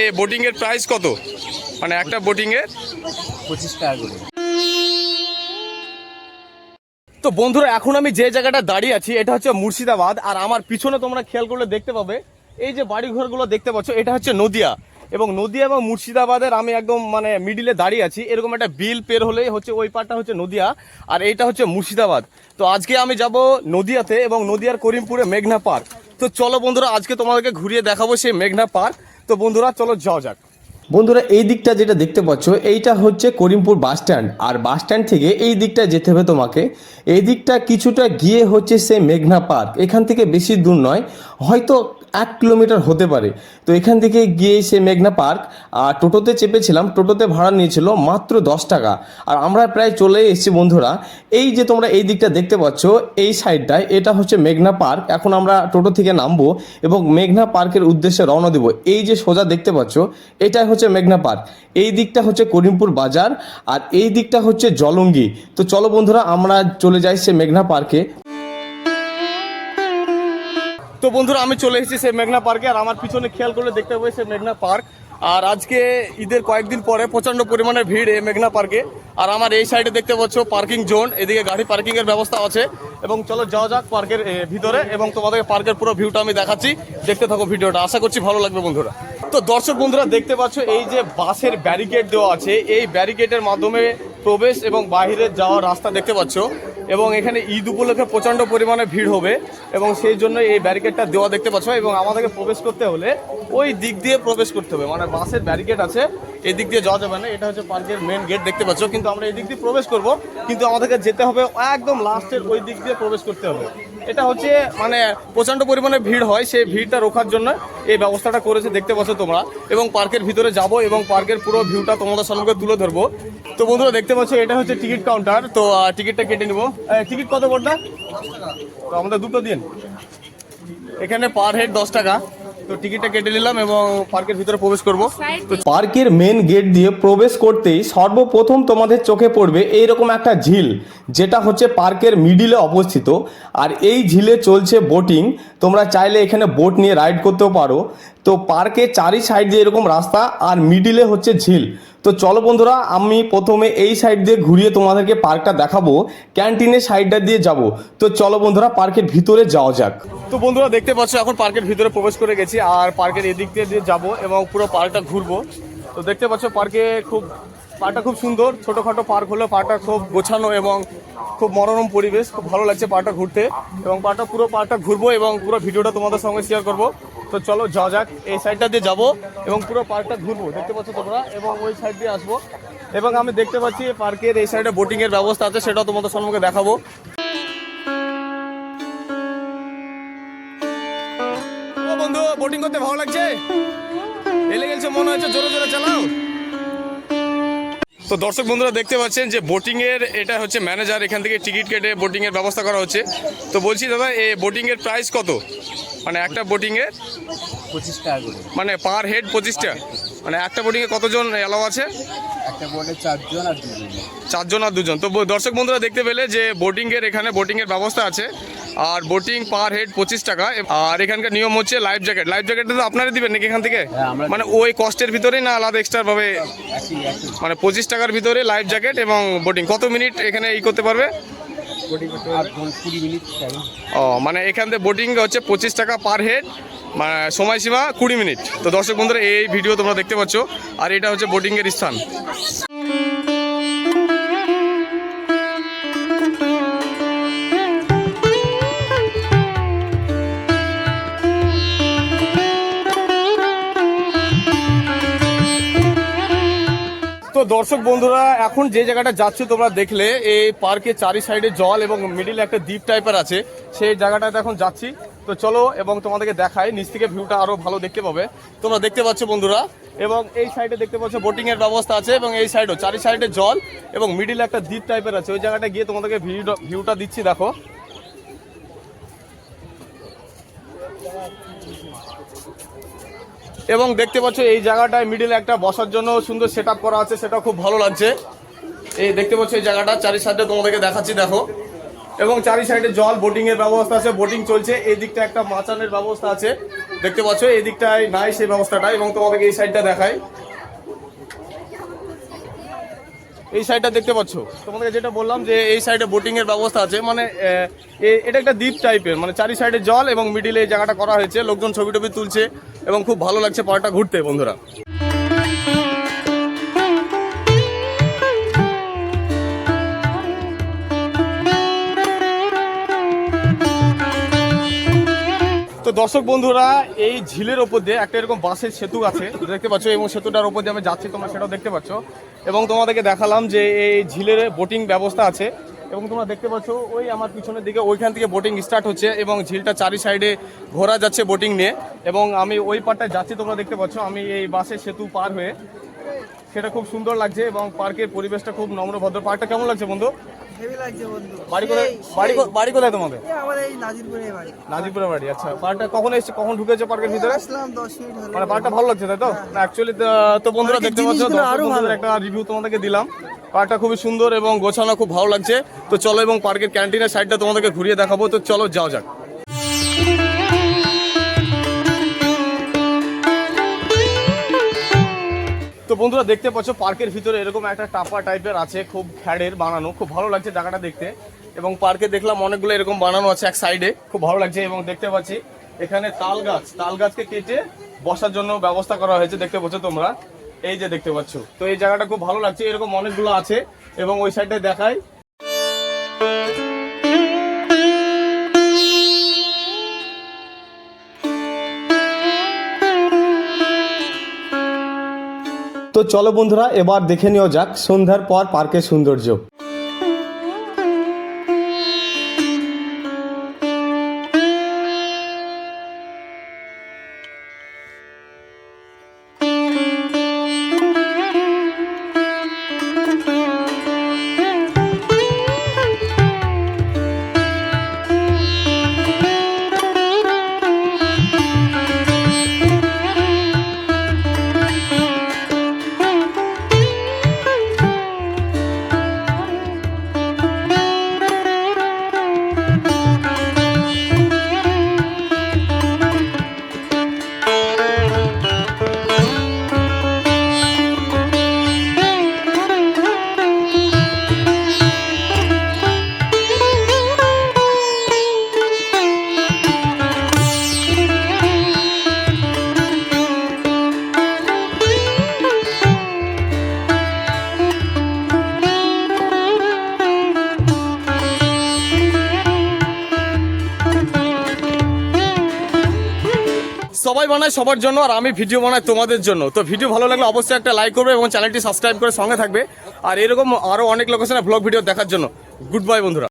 এ boating এর price কত? মানে একটা বোটিং এর পঁচিশ টাকা করে। তো বন্ধুরা এখন আমি যে জায়গাটা দাঁড়িয়ে আছি এটা হচ্ছে মুর্শিদাবাদ। আর আমার পিছনে তোমরা খেয়াল করলে দেখতে পাবে এই যে বাড়ি ঘরগুলো দেখতে পাচ্ছ এটা হচ্ছে নদিয়া। এবং নদিয়া এবং মুর্শিদাবাদের আমি একদম মানে মিডিলে দাঁড়িয়ে আছি। এরকম একটা বিল পের হলেই হচ্ছে ওই পারটা হচ্ছে নদিয়া আর এইটা হচ্ছে মুর্শিদাবাদ। তো আজকে আমি যাব নদিয়াতে এবং নদিয়ার করিমপুরে মেঘনা পার্ক। তো চলো বন্ধুরা, আজকে তোমাদেরকে ঘুরিয়ে দেখাবো সেই মেঘনা পার্ক। তো বন্ধুরা, চলো যাও যাক। বন্ধুরা, এই দিকটা যেটা দেখতে পাচ্ছ, এইটা হচ্ছে করিমপুর বাস স্ট্যান্ড। আর বাস স্ট্যান্ড থেকে এই দিকটা যেতে হবে তোমাকে। এই দিকটা কিছুটা গিয়ে হচ্ছে সে মেঘনা পার্ক। এখান থেকে বেশি দূর নয়। হয়তো এক কিলোমিটার হতে পারে। তো এখান থেকে গিয়ে সে মেঘনা পার্ক, আর টোটোতে চেপেছিলাম, টোটোতে ভাড়া নিয়েছিল মাত্র দশ টাকা। আর আমরা প্রায় চলে এসেছি বন্ধুরা, এই যে তোমরা এই দিকটা দেখতে পাচ্ছ, এই সাইডটায় এটা হচ্ছে মেঘনা পার্ক। এখন আমরা টোটো থেকে নামবো এবং মেঘনা পার্কের উদ্দেশ্যে রওনা দেবো। এই যে সোজা দেখতে পাচ্ছ, এটাই হচ্ছে মেঘনা পার্ক। এই দিকটা হচ্ছে করিমপুর বাজার, আর এই দিকটা হচ্ছে জলঙ্গি। তো চলো বন্ধুরা, আমরা চলে যাই সে মেঘনা পার্কে। তো বন্ধুরা, আমি চলে এসেছি সেই মেঘনা পার্কে আর আমার পিছনে খেয়াল করলে দেখতে পাবে সেই মেঘনা পার্ক আর আজকে ঈদের কয়েকদিন পরে প্রচণ্ড পরিমাণে ভিড় এই মেঘনা পার্কে আর আমার এই সাইডে দেখতে পাচ্ছ পার্কিং জোন এদিকে গাড়ি পার্কিং এর ব্যবস্থা আছে। এবং চলো যাওয়া যাক পার্কের ভিতরে, এবং তোমাদের পার্কের পুরো ভিউটা আমি দেখাচ্ছি। দেখতে থাকো ভিডিওটা, আশা করছি ভালো লাগবে বন্ধুরা। তো দর্শক বন্ধুরা, দেখতে পাচ্ছ এই যে বাসের ব্যারিকেড দেওয়া আছে। এই ব্যারিকেডের মাধ্যমে প্রবেশ এবং বাইরে যাওয়ার রাস্তা দেখতে পাচ্ছ। এবং এখানে ঈদ উপলক্ষে প্রচণ্ড পরিমাণে ভিড় হবে এবং সেই জন্য এই ব্যারিকেডটা দেওয়া দেখতে পাচ্ছ এবং আমাদেরকে প্রবেশ করতে হলে ওই দিক দিয়ে প্রবেশ করতে হবে। মানে বাসের ব্যারিকেড আছে, এই দিক দিয়ে যাওয়া যাবে না। এটা হচ্ছে পার্কের মেন গেট দেখতে পাচ্ছ। কিন্তু আমরা এই দিক দিয়ে প্রবেশ করব, কিন্তু আমাদেরকে যেতে হবে একদম লাস্টের ওই দিক দিয়ে প্রবেশ করতে হবে। এটা হচ্ছে মানে প্রচণ্ড পরিমাণে ভিড় হয়, সেই ভিড়টা রোখার জন্য এই ব্যবস্থাটা করেছে, দেখতে পাচ্ছ তোমরা। এবং পার্কের ভিতরে যাব এবং পার্কের পুরো ভিউটা তোমাদের সামনে তুলে ধরবো। তো বন্ধুরা, দেখতে পাচ্ছ, এটা হচ্ছে টিকিট কাউন্টার। তো টিকিটটা কেটে নিবো। টিকিট কত বলটা? তো আমাদের দুটো দিন। এখানে পার হেড দশ টাকা। তো টিকিটটা কেটে নিলাম এবং পার্কের ভিতরে প্রবেশ করব। তো পার্কের মেন গেট দিয়ে প্রবেশ করতেই সর্বপ্রথম তোমাদের চোখে পড়বে এই রকম একটা ঝিল যেটা হচ্ছে পার্কের মিডিলে অবস্থিত। আর এই ঝিলে চলছে বোটিং তোমরা চাইলে এখানে বোট নিয়ে রাইড করতেও পারো। তো পার্কে চারি সাইড দিয়ে এরকম রাস্তা আর মিডিলে হচ্ছে ঝিল। তো চলো বন্ধুরা, আমি প্রথমে এই সাইড দিয়ে ঘুরিয়ে তোমাদেরকে পার্কটা দেখাবো। ক্যান্টিনের সাইডটা দিয়ে যাব। তো চলো বন্ধুরা পার্কের ভিতরে যাওয়া যাক। তো বন্ধুরা, দেখতে পাচ্ছ, এখন পার্কের ভিতরে প্রবেশ করে গেছি আর পার্কের এদিক দিয়ে যাব এবং পুরো পার্কটা ঘুরবো। তো দেখতে পাচ্ছ পার্কে খুব পার্কটা খুব সুন্দর, ছোটোখাটো পার্ক হলেও পার্কটা খুব গোছানো এবং খুব মনোরম পরিবেশ, খুব ভালো লাগছে পার্কটা ঘুরতে এবং পার্কটা পুরো পার্কটা ঘুরবো এবং পুরো ভিডিওটা তোমাদের সঙ্গে শেয়ার করব। তো চলো, যাওয়া যাক, এই সাইডটা দিয়ে যাব এবং পুরো পার্কটা ঘুরবো, দেখতে পাচ্ছ তোমরা, এবং ওই সাইড দিয়ে আসব। এবং আমি দেখতে পাচ্ছি পার্কের, এই সাইডে বোটিং এর ব্যবস্থা আছে, সেটাও তোমাদের সম্মুখে দেখাবো। বন্ধু বোটিং করতে ভালো লাগছে? এলে গেছে মনে হচ্ছে জোরে জোরে চালাও। তো দর্শক বন্ধুরা দেখতে পাচ্ছেন যে বোটিংয়ের এটা হচ্ছে ম্যানেজার এখান থেকে টিকিট কেটে বোটিংয়ের ব্যবস্থা করা হচ্ছে। তো বলছি দাদা এই বোটিংয়ের প্রাইস কত? মানে একটা বোটিংয়ের পঁচিশ টাকা করে। মানে পার হেড পঁচিশটা। মানে একটা বোটিংয়ে কতজন এলাও আছে? একটা চারজন আর দুজন। চারজন আর দুজন। তো দর্শক বন্ধুরা দেখতে পেলে যে বোটিংয়ের এখানে বোটিংয়ের ব্যবস্থা আছে। আর বোটিং পার হেড পঁচিশ টাকা। আর এখানকার নিয়ম হচ্ছে লাইফ জ্যাকেট লাইফ জ্যাকেটটা তো আপনারা দিবেন নাকি এখান থেকে? হ্যাঁ, মানে ওই কস্টের ভিতরেই না আলাদা এক্সট্রা ভাবে? মানে পঁচিশ টাকার ভিতরে লাইফ জ্যাকেট এবং বোটিং কত মিনিট এখানে ই করতে পারবে? ও মানে এখান থেকে বোটিং হচ্ছে পঁচিশ টাকা পার হেড মানে সময়সীমা কুড়ি মিনিট। তো দর্শক বন্ধুরা এই ভিডিও তোমরা দেখতে পাচ্ছ। আর এটা হচ্ছে বোটিংয়ের স্থান। তো দর্শক বন্ধুরা, এখন যে জায়গাটা যাচ্ছে তোমরা দেখলে, এই পার্কের চারি সাইডে জল এবং মিডিলে একটা দ্বীপ টাইপের আছে। সেই জায়গাটাতে এখন যাচ্ছি। তো চলো এবং তোমাদেরকে দেখাই, নিচ থেকে ভিউটা আরও ভালো দেখতে পাবে। তোমরা দেখতে পাচ্ছ বন্ধুরা, এবং এই সাইডে দেখতে পাচ্ছ বোটিং এর ব্যবস্থা আছে এবং এই সাইডও চারি সাইডে জল এবং মিডিলে একটা দ্বীপ টাইপের আছে। ওই জায়গাটা গিয়ে তোমাদেরকে ভিউটা দিচ্ছি, দেখো। এবং দেখতে পাচ্ছ এই জায়গাটায় মিডিলে একটা বসার জন্য সুন্দর সেট করা আছে সেটা খুব ভালো লাগছে। এই দেখতে পাচ্ছ এই জায়গাটা চারি সাইডে তোমাদেরকে দেখাচ্ছি, দেখো। এবং চারি সাইডে জল বোটিং এর ব্যবস্থা আছে বোটিং চলছে। এই দিকটা একটা মাচানের ব্যবস্থা আছে। দেখতে পাচ্ছ এই দিকটায় নাই সেই ব্যবস্থাটা, এবং তোমাদেরকে এই সাইডটা দেখাই। এই সাইডটা দেখতে পাচ্ছ? তোমাদের যেটা বললাম যে এই সাইডে বোটিং এর ব্যবস্থা আছে মানে এটা একটা দ্বীপ টাইপের মানে চারি সাইডে জল এবং মিডিলে এই জায়গাটা করা হয়েছে, লোকজন ছবি টবি তুলছে এবং খুব ভালো লাগছে পার্কটা ঘুরতে, বন্ধুরা। দর্শক বন্ধুরা, এই ঝিলের ওপর দিয়ে একটা এরকম বাসের সেতু আছে, দেখতে পাচ্ছ, এবং সেতুটার ওপর দিয়ে আমি যাচ্ছি, তোমরা সেটাও দেখতে পাচ্ছ। এবং তোমাদেরকে দেখালাম যে এই ঝিলের বোটিং ব্যবস্থা আছে, এবং তোমরা দেখতে পাচ্ছ, ওই আমার পিছনের দিকে, ওইখান থেকে বোটিং স্টার্ট হচ্ছে, এবং ঝিলটা চারি সাইডে ঘোরা যাচ্ছে বোটিং নিয়ে। এবং আমি ওই পারটায় যাচ্ছি, তোমরা দেখতে পাচ্ছ, আমি এই বাসের সেতু পার হয়ে, সেটা খুব সুন্দর লাগছে, এবং পার্কের পরিবেশটা খুব নম্রভদ্র পার্কটা কেমন লাগছে বন্ধু? হেভি লাগছে বন্ধু। বাড়ি কোথায় বাড়ি বাড়ি কোথায় তোমাদের? আমাদের এই নাজিরপুরে বাড়ি। নাজিপুরের বাড়ি আচ্ছা। পার্কটা কখন এসছে কখন ঢুকেছে পার্কের ভিতরে? আসলাম দশ মিনিট হলো। মানে পার্কটা ভালো লাগছে তাই তো? না অ্যাকচুয়ালি তো বন্ধুরা দেখতে পাচ্ছ আরও ভালো। একটা রিভিউ তোমাদেরকে দিলাম। পার্কটা খুবই সুন্দর এবং গোছানো খুব ভালো লাগছে। তো চলো এবং পার্কের ক্যান্টিনের সাইডটা তোমাদেরকে ঘুরিয়ে দেখাবো। তো চলো যাও যাক। বন্ধুরা দেখতে পাচ্ছ, পার্কের ভিতরে এরকম একটা টাপা টাইপের আছে, খুব খ্যাড়ের বানানো, খুব ভালো লাগছে জায়গাটা দেখতে। এবং পার্কে দেখলাম অনেকগুলো এরকম বানানো আছে এক সাইডে, খুব ভালো লাগছে এবং দেখতে পাচ্ছি এখানে তাল গাছ, তাল গাছকে কেটে বসার জন্য ব্যবস্থা করা হয়েছে, দেখতে পাচ্ছ তোমরা। এই যে দেখতে পাচ্ছ, তো এই জায়গাটা খুব ভালো লাগছে, এরকম অনেকগুলো আছে এবং ওই সাইডে দেখাই তো চলো বন্ধুরা এবার দেখে নেওয়া যাক সন্ধ্যার পর পার্কের সৌন্দর্য। সবাই বানায় সবার জন্য আর আমি ভিডিও বানাই তোমাদের জন্য। তো ভিডিও ভালো লাগলে অবশ্যই একটা লাইক করবে এবং চ্যানেলটি সাবস্ক্রাইব করে সঙ্গে থাকবে। আর এরকম আরও অনেক লোকেশনে ব্লগ ভিডিও দেখার জন্য। গুড বাই বন্ধুরা।